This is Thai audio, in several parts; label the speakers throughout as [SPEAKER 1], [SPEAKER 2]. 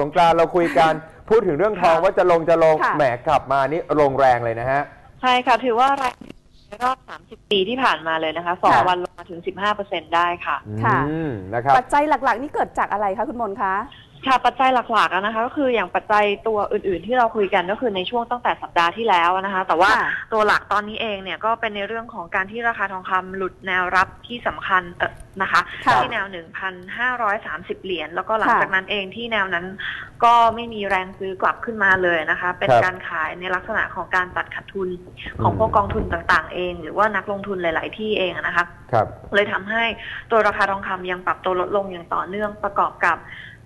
[SPEAKER 1] สงกรานต์เราคุยกัน พูดถึงเรื่องทอง
[SPEAKER 2] ค่ะ
[SPEAKER 1] ว่าจะลงจะลง
[SPEAKER 2] ค่ะ
[SPEAKER 1] แหมกลับมานี่ลงแรงเลยนะฮะ
[SPEAKER 3] ใช่ค่ะ ถือว่าแรงในรอบ 30 ปีที่ผ่านมาเลยนะคะสอง
[SPEAKER 2] ค่ะ
[SPEAKER 3] วันลงมาถึง 15%ได้ค่ะ
[SPEAKER 2] ค่ะ
[SPEAKER 1] อืมนะครับ
[SPEAKER 2] ปัจจัยหลักๆ นี่เกิดจากอะไรคะคุณมนคะ
[SPEAKER 3] ค่ะปัจจัยหลักๆอะนะคะ ก็คืออย่างปัจจัยตัวอื่นๆ ที่เราคุยกันก็คือในช่วงตั้งแต่สัปดาห์ที่แล้วนะคะ แต่ว่า
[SPEAKER 2] ค่ะ
[SPEAKER 3] ตัวหลักตอนนี้เองเนี่ยก็เป็นในเรื่องของการที่ราคาทองคำหลุดแนวรับที่สำคัญเออนะคะ
[SPEAKER 2] ค่ะ
[SPEAKER 3] ที่แนว 1,530 เหรียญแล้วก็หลัง
[SPEAKER 2] ค่ะ
[SPEAKER 3] จากนั้นเองที่แนวนั้นก็ไม่มีแรงซื้อกลับขึ้นมาเลยนะคะ เป็น
[SPEAKER 1] ครับ
[SPEAKER 3] การขายในลักษณะของการตัดขาดทุนของ
[SPEAKER 1] อืม
[SPEAKER 3] พวกกองทุนต่างๆ เอง หรือว่านักลงทุนหลาย ๆ ที่เองอะนะคะ
[SPEAKER 1] ครับ
[SPEAKER 3] เลยทำให้ตัวราคาทองคำยังปรับตัวลดลงอย่างต่อเนื่องประกอบกับ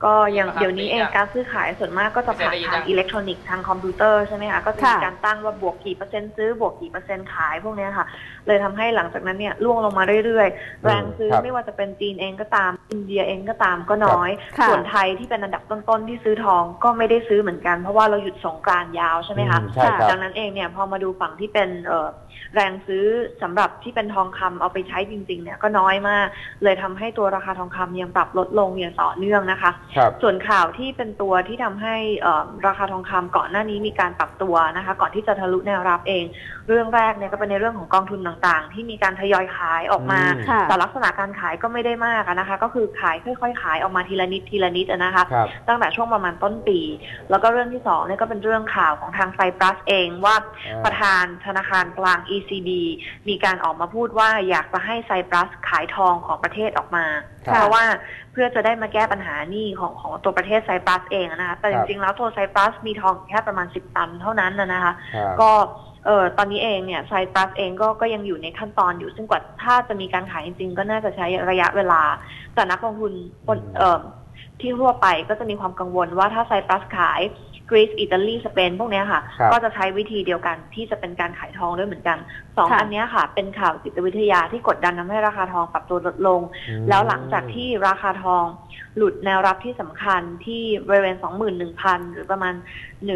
[SPEAKER 3] ก็ยัง
[SPEAKER 4] ราคา
[SPEAKER 3] เดี๋ยวนี้เอง
[SPEAKER 4] ปลีกอะ
[SPEAKER 3] การซื้อขายส่วนมากก็จะผ่าน
[SPEAKER 4] ไม่ได้ยิน
[SPEAKER 3] ทาง
[SPEAKER 4] นะ
[SPEAKER 3] อิเล็กทรอนิกส์ทางคอมพิวเตอร์ใช่ไหมคะก็จะมี
[SPEAKER 2] ค่ะ
[SPEAKER 3] การตั้งว่าบวกกี่เปอร์เซ็นต์ซื้อบวกกี่เปอร์เซ็นต์ขายพวกเนี้ยค่ะ เลยทำให้หลังจากนั้นเนี่ยล่วงลงมาเรื่อยๆ แรงซื้อ
[SPEAKER 1] ครับ
[SPEAKER 3] ไม่ว่าจะเป็นจีนเองก็ตาม อินเดียเองก็ตามก็น้อย
[SPEAKER 2] ค่ะ
[SPEAKER 3] ส่วนไทยที่เป็นอันดับต้นๆที่ซื้อทองก็ไม่ได้ซื้อเหมือนกันเพราะว่าเราหยุดสงกรานต์ยาวใช่ไหมคะ
[SPEAKER 1] อืใช่ครับ
[SPEAKER 3] ดังนั้นเองเนี่ยพอมาดูฝั่งที่เป็นเอ่อ แรงซื้อสำหรับที่เป็นทองคำเอาไปใช้จริง ๆ เนี่ยก็น้อยมาก เลยทำให้ตัวราคาทองคำยังปรับลดลงอย่างต่อเนื่องนะคะ
[SPEAKER 1] ครับ
[SPEAKER 3] ส่วนข่าวที่เป็นตัวที่ทำให้เอ่อราคาทองคำก่อนหน้านี้มีการปรับตัวนะคะ ก่อนที่จะทะลุแนวรับเอง เรื่องแรกเนี่ยก็เป็นในเรื่องของกองทุนต่างๆ ที่มีการทยอยขายออกมา
[SPEAKER 1] อืม
[SPEAKER 2] ค่ะ
[SPEAKER 3] แต่ลักษณะการขายก็ไม่ได้มากอะนะคะ ก็คือขายค่อยๆ ขายออกมาทีละนิดทีละนิดอะนะคะ
[SPEAKER 1] ครับ
[SPEAKER 3] ตั้งแต่ช่วงประมาณต้นปี แล้วก็เรื่องที่สองเนี่ยก็เป็นเรื่องข่าวของทางไซปรัสเองว่า
[SPEAKER 1] อ่า
[SPEAKER 3] ประธานธนาคารกลาง ECB มีการออกมาพูดว่าอยากจะให้ไซปรัสขายทองของประเทศออกมา
[SPEAKER 1] ครับ
[SPEAKER 3] เพราะว่าเพื่อจะได้มาแก้ปัญหาหนี้ของของตัวประเทศไซปรัสเองนะคะแต่
[SPEAKER 1] ค
[SPEAKER 3] จ
[SPEAKER 1] รับ
[SPEAKER 3] ริงๆแล้วตัวไซปรัสมีทองแค่ประมาณ 10 ตันเท่านั้นนะนะคะ
[SPEAKER 1] ครับ
[SPEAKER 3] ก็เออตอนนี้เองเนี่ยไซปรัสเองก็ก็ยังอยู่ในขั้นตอนอยู่ ซึ่งกว่าถ้าจะมีการขายจริงๆ ก็น่าจะใช้ระยะเวลา แต่นักลงทุนคน
[SPEAKER 1] อืม
[SPEAKER 3] เอ่อที่ทั่วไปก็จะมีความกังวลว่าถ้าไซปรัสขาย กรีซอิตาลีสเปนพวกเนี้ยค่ะ
[SPEAKER 1] ครับ
[SPEAKER 3] ก็จะใช้วิธีเดียวกันที่จะเป็นการขายทองด้วยเหมือนกันสอง
[SPEAKER 2] ค่ะ
[SPEAKER 3] อันเนี้ยค่ะ เป็นข่าวจิตวิทยาที่กดดันทำให้ราคาทองปรับตัวลดลง
[SPEAKER 1] อืม
[SPEAKER 3] แล้วหลังจากที่ราคาทอง หลุดแนวรับที่สำคัญที่บริเวณ 21,000 หรือประมาณ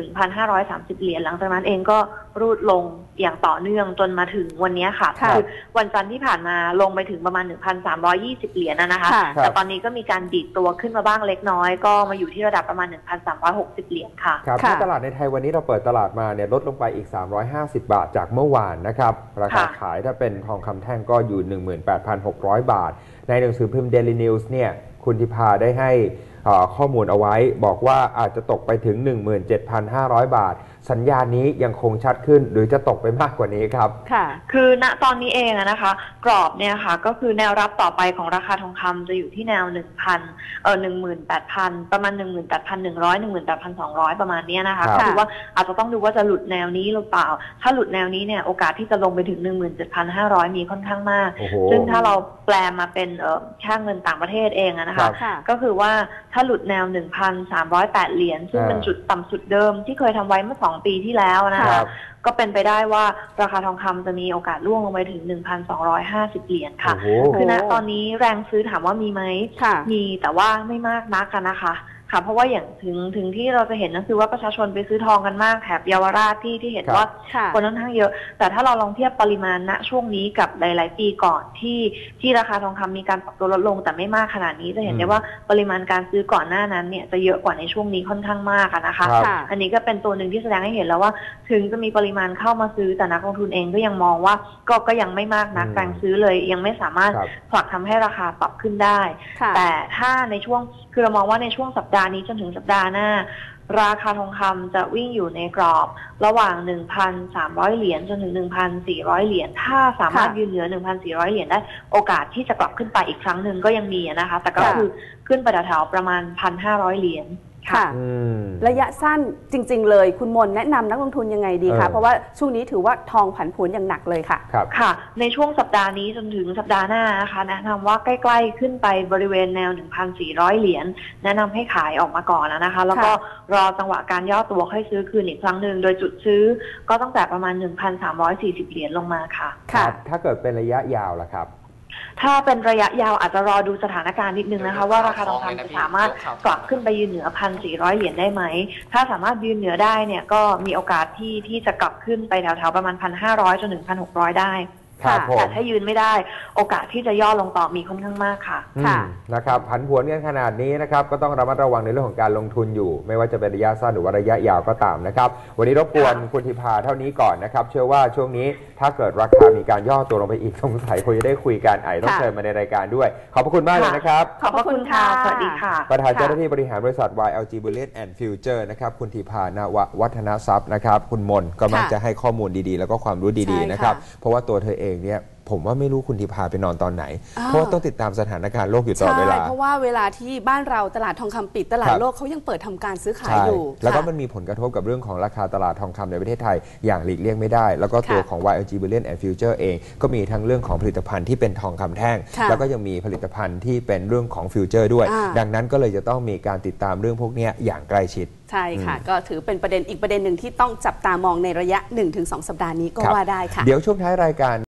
[SPEAKER 3] 1,530 เหรียญหลังจากนั้นเองก็รูดลงอย่างต่อเนื่องจนมาถึงวันเนี้ยค่ะ
[SPEAKER 2] ค่ะ
[SPEAKER 3] อวันจันทร์ที่ผ่านมาลงไปถึงประมาณ 1,320 เหรียญนะนะคะ
[SPEAKER 2] ค่ะ
[SPEAKER 3] แต่ตอนนี้ก็มีการดีดตัวขึ้นมาบ้างเล็กน้อย ก็มาอยู่ที่ระดับประมาณ 1,360 เหรียญค่ะ
[SPEAKER 1] ครับ
[SPEAKER 2] ค่ะ
[SPEAKER 1] ที่ตลาดในไทยวันนี้เราเปิดตลาดมาเนี่ยลดลงไปอีก 350 บาทจากเมื่อวานนะครับราคา
[SPEAKER 3] ค่ะ
[SPEAKER 1] ขายถ้าเป็นทองคำแท่งก็อยู่ 18,600 บาท ในหนังสือพิมพ์ Daily News เนี่ย คุณทิพาได้ให้ข้อมูลเอาไว้ บอกว่าอาจจะตกไปถึง 17,500 บาท สัญญาณนี้ยังคงชัดขึ้นหรือจะตกไปมากกว่านี้ครับ
[SPEAKER 2] ค่ะ
[SPEAKER 3] คือณตอนนี้เองอะนะคะ กรอบเนี่ยค่ะ ก็คือแนวรับต่อไปของราคาทองคำจะอยู่ที่แนว1,000เอ่อ18,000ประมาณ18,100 18,200ประมาณเนี้ยนะคะ
[SPEAKER 1] ครับ
[SPEAKER 3] ก็คือว่าอาจจะต้องดูว่าจะหลุดแนวนี้หรือเปล่า ถ้าหลุดแนวนี้เนี่ยโอกาสที่จะลงไปถึง17,500มีค่อนข้างมาก
[SPEAKER 1] โอ้โห
[SPEAKER 3] ซึ่งถ้าเราแปลมาเป็นเอ่อค่าเงินต่างประเทศเองอะนะ
[SPEAKER 1] ครั
[SPEAKER 3] คะ
[SPEAKER 1] บ
[SPEAKER 2] ค่ะ
[SPEAKER 3] ก็คือว่าถ้าหลุดแนว1,308เหรียญซึ่งเป็น
[SPEAKER 1] อ่า
[SPEAKER 3] จุดต่ำสุดเดิมที่เคยทำไว้เมื่อ2ปีที่แล้วนะ
[SPEAKER 1] ค
[SPEAKER 3] คะ
[SPEAKER 1] รับ
[SPEAKER 3] ก็เป็นไปได้ว่าราคาทองคำจะมีโอกาสร่วงลงไปถึง 1,250 เหรียญค่ะ
[SPEAKER 1] โอ้โห
[SPEAKER 3] คือณตอนนี้แรงซื้อถามว่ามีไหม
[SPEAKER 2] ค่ะ
[SPEAKER 3] มีแต่ว่าไม่มากนักกันนะคะ ค่ะ เพราะว่าอย่างถึงถึงที่เราจะเห็นก็คือว่าประชาชนไปซื้อทองกันมากแถบเยาวราชที่ที่เห็น
[SPEAKER 1] ครับ
[SPEAKER 3] ว่า
[SPEAKER 2] ค่ะ
[SPEAKER 3] คนค่อนข้างเยอะ แต่ถ้าเราลองเทียบปริมาณณช่วงนี้กับหลาย ๆ ปีก่อนที่ที่ราคาทองคำมีการปรับตัวลดลง แต่ไม่มากขนาดนี้จะเห็นได้
[SPEAKER 1] อืม
[SPEAKER 3] ว่าปริมาณการซื้อก่อนหน้านั้นเนี่ยจะเยอะกว่าในช่วงนี้ค่อนข้างมากอะนะคะ
[SPEAKER 1] ครับ
[SPEAKER 2] ค่ะ
[SPEAKER 3] อันนี้ก็เป็นตัวหนึ่งที่แสดงให้เห็นแล้วว่า ถึงจะมีปริมาณเข้ามาซื้อแต่นักลงทุนเองก็ยังมองว่าก็ก็ยังไม่มากนัก
[SPEAKER 1] อืม
[SPEAKER 3] แรงซื้อเลย ยังไม่สามารถ
[SPEAKER 1] ครับ
[SPEAKER 3] ผลักทำให้ราคาปรับขึ้นได้
[SPEAKER 2] ค่ะ
[SPEAKER 3] แต่ถ้าในช่วงคือเรามองว่าในช่วงสัปดาห์นี้จนถึงสัปดาห์หน้า ราคาทองคำจะวิ่งอยู่ในกรอบระหว่าง 1,300 เหรียญจนถึง 1,400 เหรียญ ถ้าสามารถ
[SPEAKER 2] ค่ะ
[SPEAKER 3] ยืนเหนือ 1,400 เหรียญได้ โอกาสที่จะกลับขึ้นไปอีกครั้งหนึ่งก็ยังมีอะนะคะ แต่ก็
[SPEAKER 2] ค่ะ
[SPEAKER 3] คือขึ้นไปแถวๆประมาณ 1,500 เหรียญ ค่ะ
[SPEAKER 2] ค่ะ
[SPEAKER 1] อืม
[SPEAKER 2] ระยะสั้นจริง ๆ เลย คุณมนแนะนำนักลงทุนยังไงดี
[SPEAKER 1] เอ
[SPEAKER 2] คะ
[SPEAKER 1] อ
[SPEAKER 2] เพราะว่าช่วงนี้ถือว่าทองผันผวนอย่างหนักเลยค่ะ
[SPEAKER 1] ครับ
[SPEAKER 3] ค่ะ ในช่วงสัปดาห์นี้จนถึงสัปดาห์หน้านะคะ แนะนำว่าใกล้ๆขึ้นไปบริเวณแนว 1,400 เหรียญแนะนำให้ขายออกมาก่อนแล้วนะคะ แล้วก็รอจังหวะการย่อตัวค่อยซื้อคืนอีกครั้งหนึ่งโดยจุดซื้อก็ตั้งแต่ประมาณ 1,340 เหรียญลงมาค่ะ
[SPEAKER 2] ค่ะ
[SPEAKER 1] ถ้าเกิดเป็นระยะยาวล่ะครับ
[SPEAKER 3] ถ้าเป็นระยะยาวอาจจะรอดูสถานการณ์นิดนึงนะคะ ว่าราคาทองคำจะสามารถกลับขึ้นไปยืนเหนือ1,400เหรียญได้ไหม ถ้าสามารถยืนเหนือได้เนี่ยก็มีโอกาสที่ที่จะกลับขึ้นไปแถวๆประมาณ1,500จนถึง1,600ได้
[SPEAKER 1] ครับ
[SPEAKER 2] ค่ะ
[SPEAKER 1] ผม
[SPEAKER 3] แต่ถ้ายืนไม่ได้ โอกาสที่จะย่อลงต่อมีค่อนข้างมากค่ะ
[SPEAKER 2] ค่ะ
[SPEAKER 1] อืมนะครับผันผวนกันขนาดนี้นะครับก็ต้องระมัดระวังในเรื่องของการลงทุนอยู่ ไม่ว่าจะเป็นระยะสั้นหรือว่าระยะยาวก็ตามนะครับ วันนี้รบกวน
[SPEAKER 3] ค่ะ
[SPEAKER 1] คุณธิพาเท่านี้ก่อนนะครับ เชื่อว่าช่วงนี้ถ้าเกิดราคามีการย่อตัวลงไปอีกสงสัยคงจะได้คุยกันไอ้ต้อง
[SPEAKER 2] ค่ะ
[SPEAKER 1] เชิญมาในรายการด้วย ขอบพระคุณมากเลยนะครับ
[SPEAKER 3] ขอบพระคุณค่ะ สวัสดีค่ะ
[SPEAKER 1] ประธาน
[SPEAKER 2] ค่ะ
[SPEAKER 1] เจ้าหน้าที่บริหารบริษัท YLG Bullet and Future นะครับ คุณธีพานววัฒนทรัพย์นะครับ คุณมนก็มัก
[SPEAKER 2] ค่ะ
[SPEAKER 1] จะให้ข้อมูลดีๆ แล้วก็ความรู้ดี
[SPEAKER 2] ใช่
[SPEAKER 1] ๆนะครับ
[SPEAKER 2] ค่ะ
[SPEAKER 1] เพราะว่าตัวเธอเองเนี่ยผมว่าไม่รู้คุณธีพาไปนอนตอนไหน
[SPEAKER 2] อ่า
[SPEAKER 1] เพราะว่าต้องติดตามสถานการณ์โลกอยู่ตลอด
[SPEAKER 2] ใช่
[SPEAKER 1] เวลา
[SPEAKER 2] เพราะว่าเวลาที่บ้านเราตลาดทองคำปิดตลาด
[SPEAKER 1] ครับ
[SPEAKER 2] โลกเขายังเปิดทำการซื้อขาย
[SPEAKER 1] ใช่
[SPEAKER 2] อยู่
[SPEAKER 1] แล้วก็
[SPEAKER 2] ค่ะ
[SPEAKER 1] มันมีผลกระทบกับเรื่องของราคาตลาดทองคำในประเทศไทย อย่างหลีกเลี่ยงไม่ได้ แล้วก็ตัว
[SPEAKER 2] ค่ะ
[SPEAKER 1] ของ YLG Bullion and Future เอง ก็มีทั้งเรื่องของผลิตภัณฑ์ที่เป็นทองคำแท่ง
[SPEAKER 2] ค่ะ
[SPEAKER 1] แล้วก็ยังมีผลิตภัณฑ์ที่เป็นเรื่องของฟิวเจอร์ด้วย
[SPEAKER 2] อ่า
[SPEAKER 1] ดังนั้นก็เลยจะต้องมีการติดตามเรื่องพวกเนี้ยอย่างใกล้ชิด
[SPEAKER 2] ใช่ค่ะ
[SPEAKER 1] อืม
[SPEAKER 2] ก็ถือเป็นประเด็นอีกประเด็นหนึ่งที่ต้องจับตามองในระยะ 1-2 สัปดาห์นี้ก็
[SPEAKER 1] ครับ
[SPEAKER 2] ว่าได้ค่ะ
[SPEAKER 1] เดี๋ยวช่วงท้ายรายการ